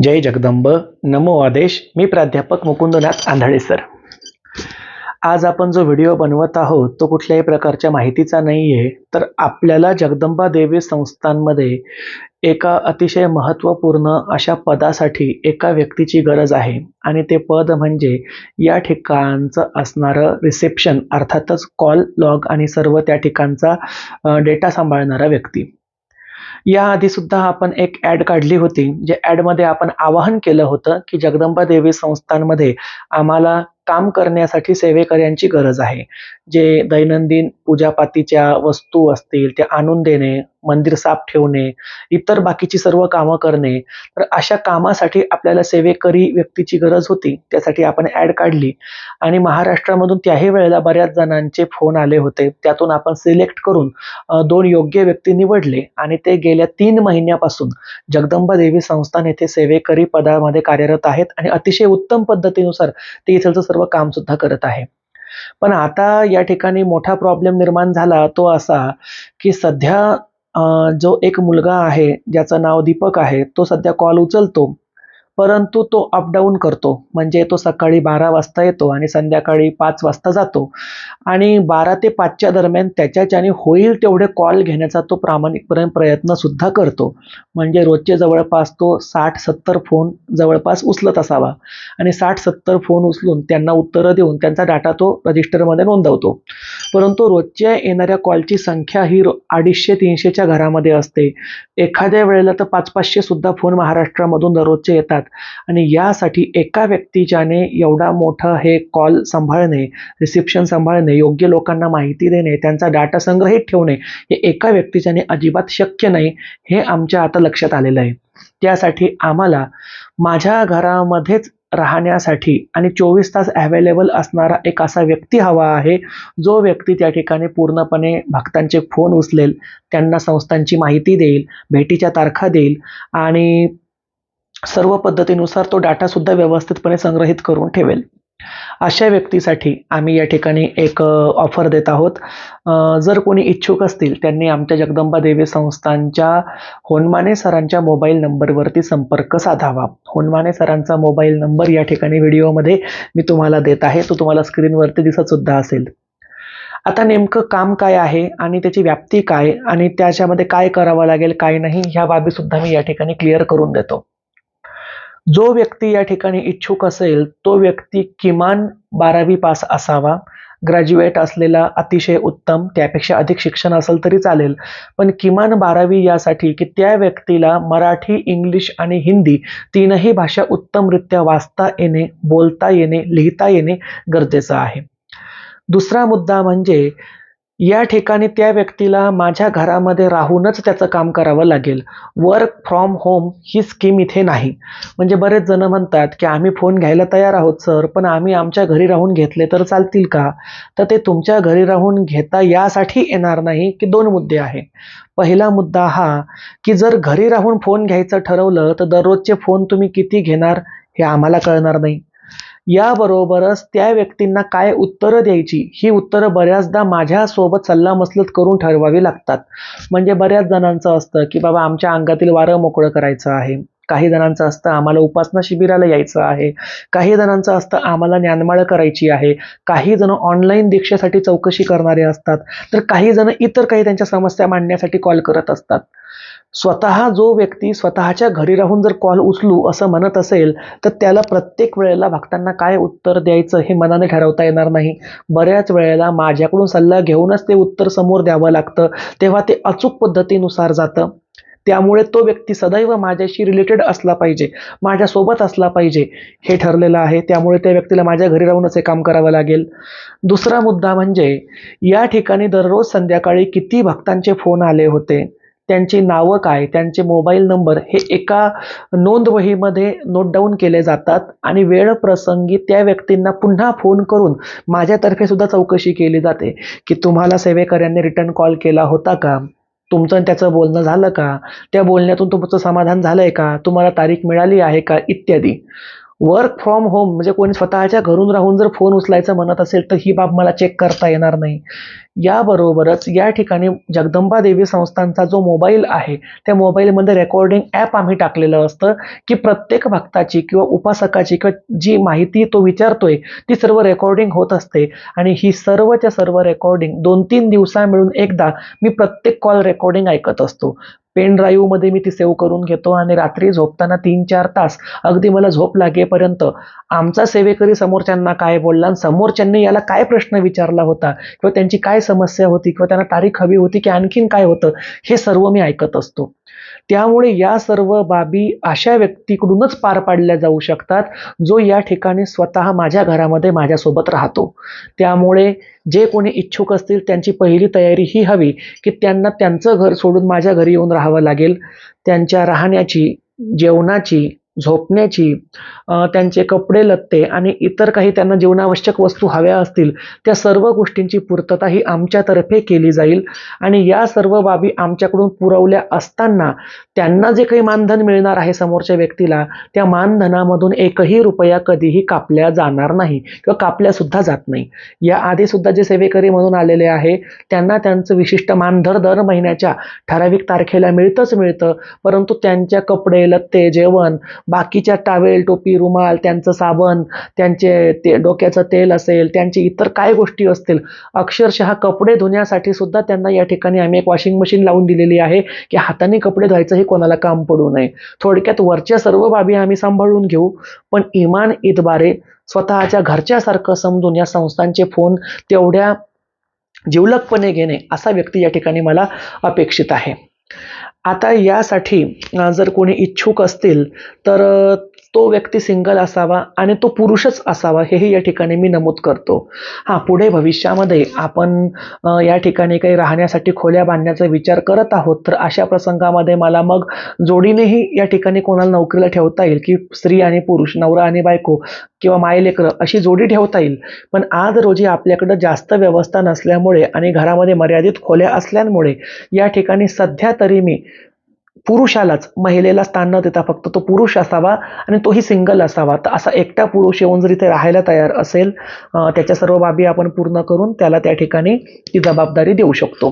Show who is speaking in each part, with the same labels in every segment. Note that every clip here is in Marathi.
Speaker 1: जय जगदंब. नमो आदेश. मी प्राध्यापक मुकुंदनाथ आंधळे सर. आज आपण जो व्हिडिओ बनवत आहोत तो कुठल्याही प्रकारच्या माहितीचा नाही आहे तर आपल्याला जगदंबा देवी संस्थांमध्ये एका अतिशय महत्त्वपूर्ण अशा पदासाठी एका व्यक्तीची गरज आहे. आणि ते पद म्हणजे या ठिकाणचं असणारं रिसेप्शन अर्थातच कॉल लॉग आणि सर्व त्या ठिकाणचा डेटा सांभाळणारा व्यक्ती. याआधी सुद्धा आपण एक ॲड काढली होती जे ॲडमध्ये आपण आवाहन केलं होतं की जगदंबा देवी संस्थांमध्ये आम्हाला काम करण्यासाठी सेवेकऱ्यांची गरज आहे. जे दैनंदिन पूजापातीच्या वस्तू असतील त्या आणून देणे मंदिर साफ ठेवणे इतर बाकीची सर्व कामं करणे तर अशा कामासाठी आपल्याला सेवेकरी व्यक्तीची गरज होती. त्यासाठी आपण ॲड काढली. आणि महाराष्ट्रामधून त्याही वेळेला बऱ्याच जणांचे फोन आले होते. त्यातून आपण सिलेक्ट करून दोन योग्य व्यक्ती निवडले. आणि ते गेल्या तीन महिन्यापासून जगदंबा देवी संस्थान येथे सेवेकरी पदामध्ये कार्यरत आहेत. आणि अतिशय उत्तम पद्धतीनुसार ते इथलचं सर्व काम सुद्धा करत आहे. पण आता या ठिकाणी मोठा प्रॉब्लेम निर्माण झाला तो असा की सध्या जो एक मुलगा आहे ज्याचं नाव दीपक आहे तो सध्या कॉल उचलतो. परंतु तो अपडाऊन करतो. म्हणजे तो सकाळी बारा वाजता येतो आणि संध्याकाळी पाच वाजता जातो. आणि बारा ते पाचच्या दरम्यान त्याच्याच्याने होईल तेवढे कॉल घेण्याचा तो प्रामाणिकपणे प्रयत्नसुद्धा करतो. म्हणजे रोजचे जवळपास तो साठ सत्तर फोन जवळपास उचलत असावा. आणि साठ सत्तर फोन उचलून त्यांना उत्तरं देऊन त्यांचा डाटा तो रजिस्टरमध्ये नोंदवतो. परंतु रोजच्या येणाऱ्या कॉलची संख्या ही अडीचशे तीनशेच्या घरामध्ये असते. एखाद्या वेळेला तर पाच पाचशे सुद्धा फोन महाराष्ट्रामधून दररोजचे येतात. आणि यासाठी एका व्यक्तीच्याने एवढा मोठं हे कॉल सांभाळणे रिसेप्शन सांभाळणे योग्य लोकांना माहिती देणे त्यांचा डाटा संग्रहित ठेवणे हे एका व्यक्तीच्याने अजिबात शक्य नाही हे आमच्या आता लक्षात आलेलं आहे. त्यासाठी आम्हाला माझ्या घरामध्येच राहण्यासाठी आणि चोवीस तास अवेलेबल असणारा एक असा व्यक्ती हवा आहे जो व्यक्ती त्या ठिकाणी पूर्णपणे भक्तांचे फोन उचलेल त्यांना संस्थांची माहिती देईल भेटीच्या तारखा देईल आणि सर्व पद्धतीनुसार तो डाटासुद्धा व्यवस्थितपणे संग्रहित करून ठेवेल. अशा व्यक्तीसाठी आम्ही या ठिकाणी एक ऑफर देत आहोत. जर कोणी इच्छुक असतील त्यांनी आमच्या जगदंबा देवी संस्थांच्या होनमाने सरांच्या मोबाईल नंबरवरती संपर्क साधावा. होनमाने सरांचा मोबाईल नंबर या ठिकाणी व्हिडिओमध्ये मी तुम्हाला देत आहे. तो तुम्हाला स्क्रीनवरती दिसत सुद्धा असेल. आता नेमकं काम काय आहे आणि त्याची व्याप्ती काय आणि त्याच्यामध्ये काय करावं लागेल काय नाही ह्या बाबीसुद्धा मी या ठिकाणी क्लिअर करून देतो. जो व्यक्ती या ठिकाणी इच्छुक असेल तो व्यक्ती किमान बारावी पास असावा. ग्रॅज्युएट असलेला अतिशय उत्तम त्यापेक्षा अधिक शिक्षण असेल तरी चालेल. पण किमान बारावी यासाठी की त्या व्यक्तीला मराठी इंग्लिश आणि हिंदी तीनही भाषा उत्तमरित्या वाचता येणे बोलता येणे लिहिता येणे गरजेचं आहे. दुसरा मुद्दा म्हणजे या ठिकाणी त्या व्यक्तीला माझ्या घरामध्ये राहूनच त्याचं काम करावं लागेल. वर्क फ्रॉम होम ही स्कीम इथे नाही. म्हणजे बरेच जण म्हणतात की आम्ही फोन घ्यायला तयार आहोत सर पण आम्ही आमच्या घरी राहून घेतले तर चालतील का? तर ते तुमच्या घरी राहून घेता यासाठी येणार नाही की दोन मुद्दे आहे. पहिला मुद्दा हा की जर घरी राहून फोन घ्यायचं ठरवलं तर दररोजचे फोन तुम्ही किती घेणार हे आम्हाला कळणार नाही. याबरोबरच त्या व्यक्तींना काय उत्तरं द्यायची ही उत्तरं बऱ्याचदा माझ्यासोबत सल्लामसलत करून ठरवावी लागतात. म्हणजे बऱ्याच जणांचं असतं की बाबा आमच्या अंगातील वारं मोकळं करायचं आहे. काही जणांचं असतं आम्हाला उपासना शिबिराला यायचं आहे. काही जणांचं असतं आम्हाला ज्ञानमाळ करायची आहे. काही जण ऑनलाईन दीक्षेसाठी चौकशी करणारे असतात. तर काही जण इतर काही त्यांच्या समस्या मांडण्यासाठी कॉल करत असतात. स्वतः जो व्यक्ती स्वतःच्या घरी राहून जर कॉल उचलू असं म्हणत असेल तर त्याला प्रत्येक वेळेला भक्तांना काय उत्तर द्यायचं हे मनाने ठरवता येणार नाही. बऱ्याच वेळेला माझ्याकडून सल्ला घेऊनच ते उत्तर समोर द्यावं लागतं तेव्हा ते अचूक पद्धतीनुसार जातं. त्यामुळे तो व्यक्ती सदैव माझ्याशी रिलेटेड असला पाहिजे माझ्यासोबत असला पाहिजे हे ठरलेलं आहे. त्यामुळे त्या व्यक्तीला माझ्या घरी राहूनच हे काम करावं लागेल. दुसरा मुद्दा म्हणजे या ठिकाणी दररोज संध्याकाळी किती भक्तांचे फोन आले होते? त्यांची नावं काय त्यांचे मोबाईल नंबर हे एका नोंदवहीमध्ये नोट डाऊन केले जातात आणि वेळ प्रसंगी त्या व्यक्तींना पुन्हा फोन करून माझ्यातर्फे सुद्धा चौकशी केली जाते की तुम्हाला सेवेकऱ्यांनी रिटर्न कॉल केला होता का? तुमचं आणि त्याचं बोलणं झालं का? त्या बोलण्यातून तुमचं समाधान झालं आहे का? तुम्हाला तारीख मिळाली आहे का? इत्यादी. वर्क फ्रॉम होम म्हणजे कोणी स्वतःच्या घरून राहून जर फोन उचलायचं म्हणत असेल तर ही बाब मला चेक करता येणार नाही. याबरोबरच या ठिकाणी जगदंबा देवी संस्थांचा जो मोबाईल आहे त्या मोबाईलमध्ये रेकॉर्डिंग ॲप आम्ही टाकलेलं असतं की प्रत्येक भक्ताची किंवा उपासकाची किंवा जी माहिती तो विचारतोय ती सर्व रेकॉर्डिंग होत असते. आणि ही सर्वच्या सर्व रेकॉर्डिंग दोन तीन दिवसा मिळून एकदा मी प्रत्येक कॉल रेकॉर्डिंग ऐकत असतो. पेन ड्राईव्हमध्ये मी ती सेव्ह करून घेतो आणि रात्री झोपताना तीन चार तास अगदी मला झोप लागेपर्यंत आमचा सेवेकरी समोरच्यांना काय बोलला आणि समोरच्यांनी याला काय प्रश्न विचारला होता किंवा त्यांची काय समस्या होती किंवा त्यांना तारीख हवी होती की आणखीन काय होतं हे सर्व मी ऐकत असतो. त्यामुळे या सर्व बाबी अशा व्यक्तीकडूनच पार पाडल्या जाऊ शकतात जो या ठिकाणी स्वतः माझ्या घरामध्ये माझ्यासोबत राहतो. त्यामुळे जे कोणी इच्छुक असतील त्यांची पहिली तयारी ही हवी की त्यांना त्यांचं घर सोडून माझ्या घरी येऊन राहावं लागेल. त्यांच्या राहण्याची जेवणाची झोपण्याची त्यांचे कपडे लत्ते आणि इतर काही त्यांना जीवनावश्यक वस्तू हव्या असतील त्या सर्व गोष्टींची पूर्तता ही आमच्यातर्फे केली जाईल. आणि या सर्व बाबी आमच्याकडून पुरवल्या असताना त्यांना जे काही मानधन मिळणार आहे समोरच्या व्यक्तीला त्या मानधनामधून एकही रुपया कधीही कापल्या जाणार नाही किंवा कापल्यासुद्धा जात नाही. या आधीसुद्धा जे सेवेकरी म्हणून आलेले आहे त्यांना त्यांचं विशिष्ट मानधर दर महिन्याच्या ठराविक तारखेला मिळतंच मिळतं परंतु त्यांच्या कपडे लत्ते जेवण बाकीच्या टावेल टोपी रुमाल त्यांचं साबण त्यांचे ते डोक्याचं तेल असेल त्यांची इतर काय गोष्टी असतील अक्षरशः कपडे धुण्यासाठी सुद्धा त्यांना या ठिकाणी आम्ही एक वॉशिंग मशीन लावून दिलेली आहे की हाताने कपडे धुवायचं हे कोणाला काम पडू नये. थोडक्यात वरच्या सर्व बाबी आम्ही सांभाळून घेऊ पण इमान ईदबारे स्वतःच्या घरच्यासारखं समजून या संस्थांचे फोन तेवढ्या जिवलकपणे घेणे असा व्यक्ती या ठिकाणी मला अपेक्षित आहे. आता यासाठी जर कोणी इच्छुक असतील तर तो व्यक्ती सिंगल असावा आणि तो पुरुषच असावा हेही या ठिकाणी मी नमूद करतो. हां पुढे भविष्यामध्ये आपण या ठिकाणी काही राहण्यासाठी खोल्या बांधण्याचा विचार करत आहोत तर अशा प्रसंगामध्ये मला मग जोडीनेही या ठिकाणी कोणाला नोकरीला ठेवता येईल की स्त्री आणि पुरुष नवरा आणि बायको किंवा मायलेकरं अशी जोडी ठेवता येईल. पण आज रोजी आपल्याकडं जास्त व्यवस्था नसल्यामुळे आणि घरामध्ये मर्यादित खोल्या असल्यामुळे या ठिकाणी सध्या तरी मी पुरुषालाच महिलेला स्थान न देता फक्त तो पुरुष असावा आणि तोही सिंगल असावा. तर असा एकटा पुरुष येऊन जर इथे राहायला तयार असेल त्याच्या सर्व बाबी आपण पूर्ण करून त्याला त्या ठिकाणी ती जबाबदारी देऊ शकतो.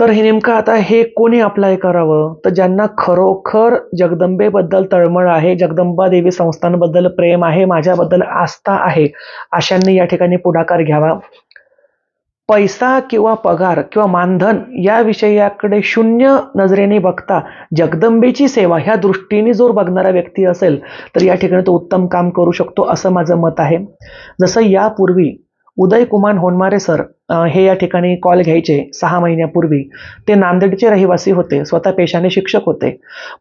Speaker 1: तर हे नेमकं आता हे कोणी अप्लाय करावं? तर ज्यांना खरोखर जगदंबेबद्दल तळमळ आहे जगदंबा देवी संस्थांबद्दल प्रेम आहे माझ्याबद्दल आस्था आहे अशांनी या ठिकाणी पुढाकार घ्यावा. पैसा किंवा पगार किंवा मानधन या विषयाकडे शून्य नजरेने बघता जगदंबेची सेवा ह्या दृष्टीने जर बघणारा व्यक्ती असेल तर या ठिकाणी तो उत्तम काम करू शकतो असं माझं मत आहे. जसं यापूर्वी उदय कुमार होनमारे सर हे या ठिकाणी कॉल घ्यायचे सहा महिन्यापूर्वी. ते नांदेडचे रहिवासी होते स्वतः पेशाने शिक्षक होते.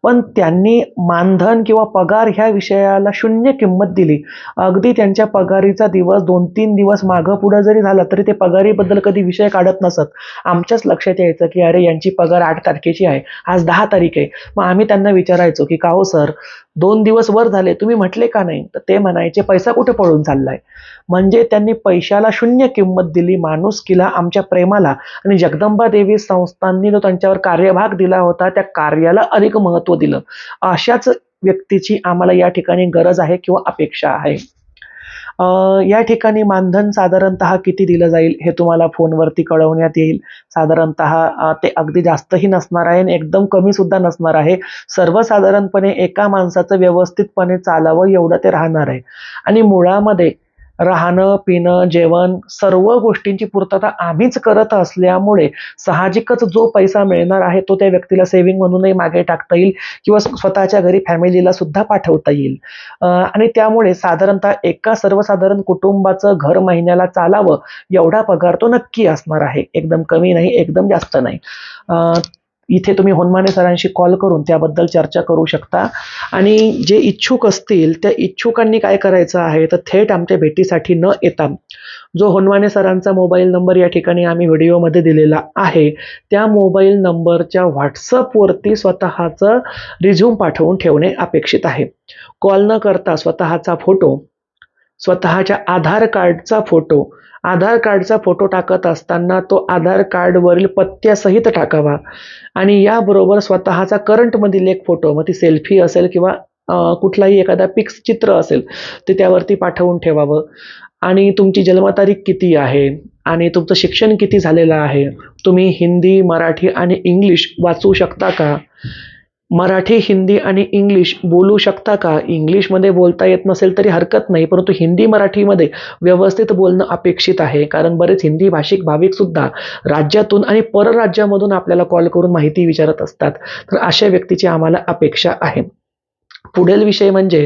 Speaker 1: पण त्यांनी मानधन किंवा पगार ह्या विषयाला शून्य किंमत दिली. अगदी त्यांच्या पगारीचा दिवस दोन तीन दिवस मागं पुढं जरी झाला तरी ते पगारीबद्दल कधी विषय काढत नसत. आमच्याच लक्षात यायचं की अरे यांची पगार आठ तारखेची आहे. आज दहा तारीख आहे. मग आम्ही त्यांना विचारायचो की का हो सर? दोन दिवस वर झाले. तुम्ही म्हटले का नाही? तर ते म्हणायचे पैसा कुठे पळून चाललाय? म्हणजे त्यांनी पैशाला शून्य किंमत दिली माणूस माणुसकीला आमच्या प्रेमाला आणि जगदंबा देवी संस्थांनी जो त्यांच्यावर कार्यभाग दिला होता त्या कार्याला अधिक महत्त्व दिलं. अशाच व्यक्तीची आम्हाला या ठिकाणी गरज आहे किंवा अपेक्षा आहे. अं, या ठिकाणी मानधन साधारणतः किती दिलं जाईल हे तुम्हाला फोनवरती कळवण्यात येईल. साधारणतः ते अगदी जास्तही नसणार आहे आणि एकदम कमी सुद्धा नसणार आहे. सर्वसाधारणपणे एका माणसाचं व्यवस्थितपणे चालावं एवढं ते राहणार आहे. आणि मुळामध्ये राहणं पिणं जेवण सर्व गोष्टींची पूर्तता आम्हीच करत असल्यामुळे साहजिकच जो पैसा मिळणार आहे तो त्या व्यक्तीला सेव्हिंग म्हणूनही मागे टाकता येईल किंवा स्वतःच्या घरी फॅमिलीला सुद्धा पाठवता येईल. आणि त्यामुळे साधारणतः एका सर्वसाधारण कुटुंबाचं घर महिन्याला चालावं एवढा पगार तो नक्की असणार आहे. एकदम कमी नाही एकदम जास्त नाही. इथे तुम्ही होनमाने सरांशी कॉल करून त्याबद्दल चर्चा करू शकता. आणि जे इच्छुक असतील त्या इच्छुकांनी काय करायचं आहे तर थेट आमच्या भेटीसाठी न येता जो होनमाने सरांचा मोबाईल नंबर या ठिकाणी आम्ही व्हिडिओमध्ये दिलेला आहे त्या मोबाईल नंबरच्या व्हॉट्सअपवरती स्वतःचं रिझ्यूम पाठवून ठेवणे अपेक्षित आहे. कॉल न करता स्वतःचा फोटो स्वतःच्या आधार कार्डचा फोटो आधार कार्डचा फोटो टाकत असताना तो आधार कार्डवरील पत्त्यासहित टाकावा. आणि याबरोबर स्वतःचा करंटमधील एक फोटो मग ती सेल्फी असेल किंवा कुठलाही एखादा पिक्स चित्र असेल ते त्यावरती पाठवून ठेवावं. आणि तुमची जन्मतारीख किती आहे? आणि तुमचं शिक्षण किती झालेलं आहे? तुम्ही हिंदी मराठी आणि इंग्लिश वाचू शकता का? मराठी हिंदी आणि इंग्लिश बोलू शकता का? इंग्लिशमध्ये बोलता येत नसेल तरी हरकत नाही परंतु हिंदी मराठीमध्ये व्यवस्थित बोलणं अपेक्षित आहे. कारण बरेच हिंदी भाषिक भाविकसुद्धा राज्यातून आणि परराज्यामधून आपल्याला कॉल करून माहिती विचारत असतात. तर अशा व्यक्तीची आम्हाला अपेक्षा आहे. पुढील विषय म्हणजे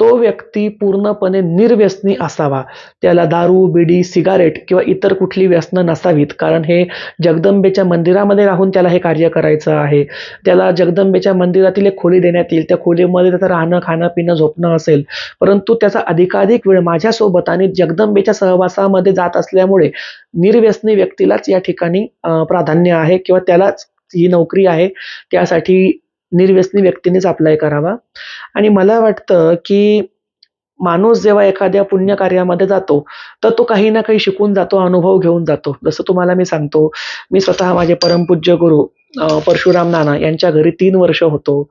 Speaker 1: तो व्यक्ती पूर्णपणे निर्व्यसनी असावा. त्याला दारू बिडी सिगारेट किंवा इतर कुठली व्यसनं नसावीत. कारण हे जगदंबेच्या मंदिरामध्ये राहून त्याला हे कार्य करायचं आहे. त्याला जगदंबेच्या मंदिरातील एक खोली देण्यात येईल. त्या खोलीमध्ये त्याचं राहणं खाणं पिणं झोपणं असेल. परंतु त्याचा अधिकाधिक वेळ माझ्यासोबत आणि जगदंबेच्या सहवासामध्ये जात असल्यामुळे निर्व्यसनी व्यक्तीलाच या ठिकाणी प्राधान्य आहे किंवा त्यालाच ही नोकरी आहे. त्यासाठी निर्व्यसनी व्यक्तीनेच अप्लाय करावा. आणि मला वाटतं की माणूस जेव्हा एखाद्या पुण्यकार्यामध्ये जातो तर तो काही ना काही शिकून जातो अनुभव घेऊन जातो. जसं तुम्हाला मी सांगतो मी स्वतः माझे परमपूज्य गुरु परशुराम नाना यांच्या घरी तीन वर्ष होतो.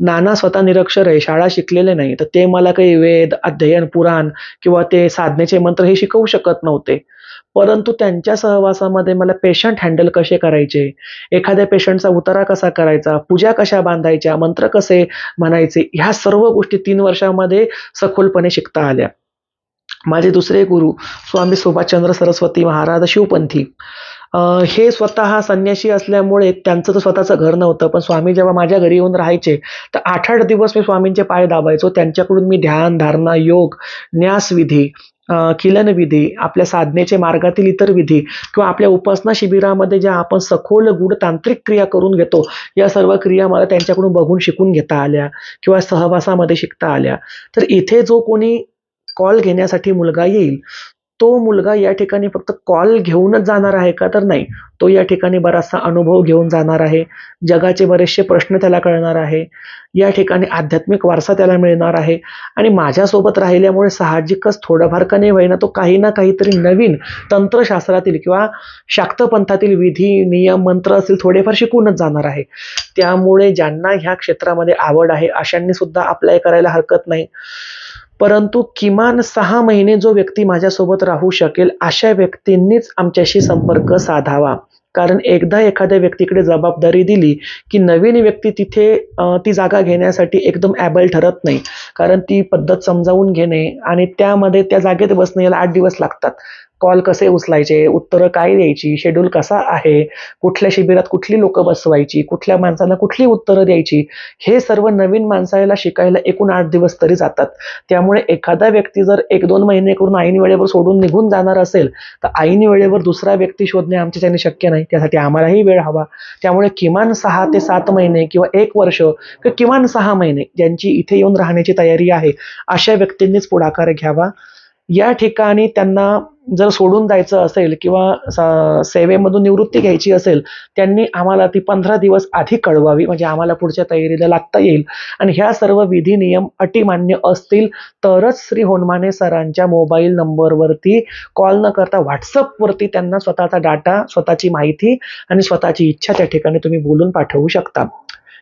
Speaker 1: नाना स्वतः निरक्षर आहे शाळा शिकलेले नाही तर ते मला काही वेद अध्ययन पुराण किंवा ते साधनेचे मंत्र हे शिकवू शकत नव्हते. परंतु त्यांच्या सहवासामध्ये मला पेशंट हँडल कसे करायचे? एखाद्या पेशंटचा उतारा कसा करायचा? पूजा कशा बांधायच्या? मंत्र कसे म्हणायचे? ह्या सर्व गोष्टी तीन वर्षामध्ये सखोलपणे शिकता आल्या. माझे दुसरे गुरु स्वामी सुभाषचंद्र सरस्वती महाराज शिवपंथी हे स्वतः संन्याशी असल्यामुळे त्यांचं तर स्वतःचं घर नव्हतं पण स्वामी जेव्हा माझ्या घरी येऊन राहायचे तर आठ आठ दिवस मी स्वामींचे पाय दाबायचो. त्यांच्याकडून मी ध्यान धारणा योग न्यासविधी किलन विधी आपल्या साधनेचे मार्गातील इतर विधी किंवा आपल्या उपासना शिबिरामध्ये ज्या आपण सखोल गूढ तांत्रिक क्रिया करून घेतो या सर्व क्रिया मला त्यांच्याकडून बघून शिकून घेता आल्या किंवा सहवासामध्ये शिकता आल्या. तर इथे जो कोणी कॉल घेण्यासाठी मुलगा येईल तो मुलगा या ठिकाणी फक्त कॉल घेऊनच जाणार आहे का तर नाही. तो या ठिकाणी बराचसा अनुभव घेऊन जाणार आहे. जगाचे बरेचसे प्रश्न त्याला कळणार आहे. या ठिकाणी आध्यात्मिक वारसा त्याला मिळणार आहे. आणि माझ्यासोबत राहिल्यामुळे साहजिकच थोडंफार का नाही होईना तो काही ना काहीतरी नवीन तंत्रशास्त्रातील किंवा शाक्तपंथातील विधी नियम मंत्र असतील थोडेफार शिकूनच जाणार आहे. त्यामुळे ज्यांना ह्या क्षेत्रामध्ये आवड आहे अशांनी सुद्धा अप्लाय करायला हरकत नाही. परंतु किमान सहा महिने जो व्यक्ती माझ्यासोबत राहू शकेल अशा व्यक्तींनीच आमच्याशी संपर्क साधावा. कारण एकदा एखाद्या व्यक्तीकडे जबाबदारी दिली की नवीन व्यक्ती तिथे ती जागा घेण्यासाठी एकदम ॲबल ठरत नाही. कारण ती पद्धत समजावून घेणे आणि त्यामध्ये त्या जागेत बसणे याला आठ दिवस लागतात. कॉल कसे उचलायचे उत्तरं काय द्यायची शेड्यूल कसा आहे कुठल्या शिबिरात कुठली लोकं बसवायची कुठल्या माणसांना कुठली उत्तरं द्यायची हे सर्व नवीन माणसाला शिकायला एकूण आठ दिवस तरी जातात. त्यामुळे एखादा व्यक्ती जर एक दोन महिने करून ऐन वेळेवर सोडून निघून जाणार असेल तर ऐन वेळेवर दुसरा व्यक्ती शोधणे आमच्याच्याने शक्य नाही. त्यासाठी आम्हालाही वेळ हवा. त्यामुळे किमान सहा ते सात महिने किंवा एक वर्ष किंवा किमान सहा महिने ज्यांची इथे येऊन राहण्याची तयारी आहे अशा व्यक्तींनीच पुढाकार घ्यावा. या ठिकाणी त्यांना जर सोडून जायचं असेल किंवा स- सेवेमधून निवृत्ती घ्यायची असेल त्यांनी आम्हाला ती पंधरा दिवस आधी कळवावी म्हणजे आम्हाला पुढच्या तयारीला लागता येईल. आणि ह्या सर्व विधी नियम अटी मान्य असतील तरच श्री होनमाने सरांच्या मोबाईल नंबरवरती कॉल न करता व्हॉट्सअपवरती त्यांना स्वतःचा डाटा स्वतःची माहिती आणि स्वतःची इच्छा त्या ठिकाणी तुम्ही बोलून पाठवू शकता.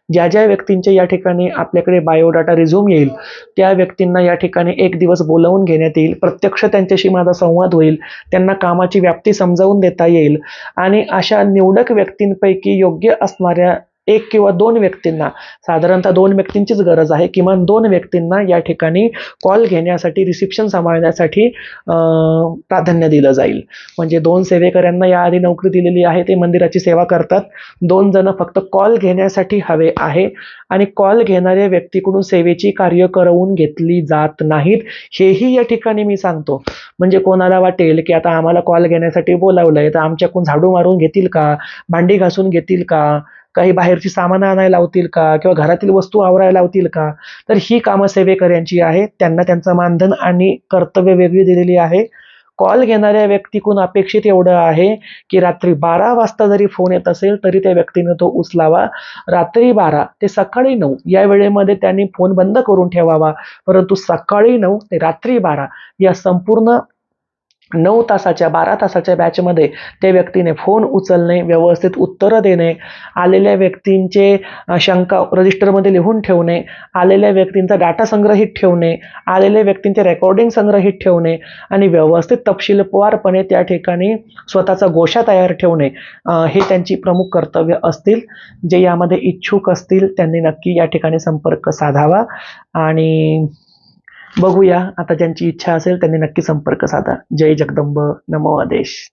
Speaker 1: ज्या ज्या व्यक्तींचे या ठिकाणी आपल्याकडे बायोडाटा रिझ्यूम येईल त्या व्यक्तींना या ठिकाणी एक दिवस बोलावून घेण्यात येईल प्रत्यक्ष त्यांच्याशी माझा संवाद होईल त्यांना कामाची व्याप्ती समजावून देता येईल आणि अशा निवडक व्यक्तींपैकी योग्य असणाऱ्या एक किंवा दोन व्यक्तींना साधारणतः दोन व्यक्तींचीच गरज आहे किमान दोन व्यक्तींना या ठिकाणी कॉल घेण्यासाठी रिसेप्शन सांभाळण्यासाठी प्राधान्य दिलं जाईल. म्हणजे दोन सेवेकऱ्यांना याआधी नोकरी दिलेली आहे ते मंदिराची सेवा करतात. दोन जण फक्त कॉल घेण्यासाठी हवे आहे आणि कॉल घेणाऱ्या व्यक्तीकडून सेवेची कार्य करवून घेतली जात नाहीत. हेही या ठिकाणी मी सांगतो. म्हणजे कोणाला वाटेल की आता आम्हाला कॉल घेण्यासाठी बोलावलंय तर आमच्याकडून झाडू मारून घेतील का? भांडी घासून घेतील का? काही बाहेरची सामानं आणायला लावतील का? किंवा घरातील वस्तू आवरायला लावतील का? तर ही कामं सेवेकऱ्यांची आहेत. त्यांना त्यांचं मानधन आणि कर्तव्य वेगळी दिलेली आहे. कॉल घेणाऱ्या व्यक्तीकडून अपेक्षित एवढं आहे की रात्री बारा वाजता जरी फोन येत असेल तरी त्या व्यक्तीने तो उचलावा. रात्री बारा ते सकाळी नऊ या वेळेमध्ये त्यांनी फोन बंद करून ठेवावा. परंतु सकाळी नऊ ते रात्री बारा या संपूर्ण नऊ तासाच्या बारा तासाच्या बॅचमध्ये त्या व्यक्तीने फोन उचलणे व्यवस्थित उत्तरं देणे आलेल्या व्यक्तींचे शंका रजिस्टरमध्ये लिहून ठेवणे आलेल्या व्यक्तींचा डाटा संग्रहित ठेवणे आलेल्या व्यक्तींचे रेकॉर्डिंग संग्रहित ठेवणे आणि व्यवस्थित तपशीलवारपणे त्या ठिकाणी स्वतःचा गोशा तयार ठेवणे हे त्यांची प्रमुख कर्तव्य असतील. जे यामध्ये इच्छुक असतील त्यांनी नक्की या ठिकाणी संपर्क साधावा आणि बघूया. आता ज्यांची इच्छा असेल त्यांनी नक्की संपर्क साधा. जय जगदंब. नमो आदेश.